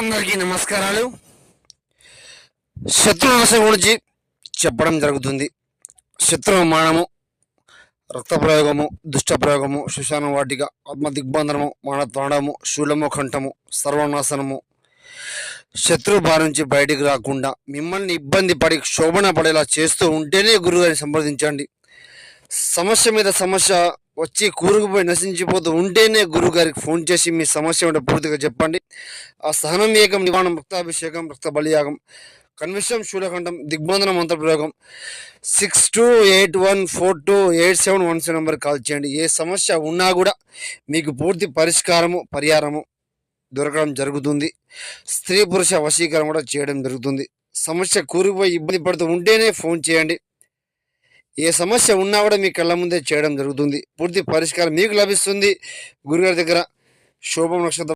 అందరికీ నమస్కారాలు. శత్రునాశం గురించి చెప్పడం జరుగుతుంది. శత్రు మానము రక్త ప్రయోగము దుష్ట ప్రయోగము శుశాన వాటిక ఆత్మ దిగ్బంధనము మానత్వాడము శూలము కంఠము సర్వనాశనము. శత్రు బారి నుంచి బయటికి రాకుండా మిమ్మల్ని ఇబ్బంది పడి శోభన పడేలా చేస్తూ ఉంటేనే గురుగారిని సంప్రదించండి. సమస్య మీద సమస్య వచ్చి కూరుకుపోయి నశించిపోతూ ఉంటేనే గురువు గారికి ఫోన్ చేసి మీ సమస్య ఉంటే పూర్తిగా చెప్పండి. ఆ సహనం ఏకం నివారణం రక్తాభిషేకం రక్త బలియాగం కన్విషం శూలఖండం దిగ్బంధన మంత్ర ప్రయోగం six two eight one four two eight seven one seven నెంబర్కి కాల్ చేయండి. ఏ సమస్య ఉన్నా కూడా మీకు పూర్తి పరిష్కారము పరిహారము దొరకడం జరుగుతుంది. స్త్రీ పురుష వశీకరణ కూడా చేయడం జరుగుతుంది. సమస్య కూరుకుపోయి ఇబ్బంది పడుతూ ఉంటేనే ఫోన్ చేయండి. ఏ సమస్య ఉన్నా కూడా మీ కళ్ళ ముందే చేయడం జరుగుతుంది. పూర్తి పరిష్కారం మీకు లభిస్తుంది. గురుగారి దగ్గర శోభం నక్షత్రం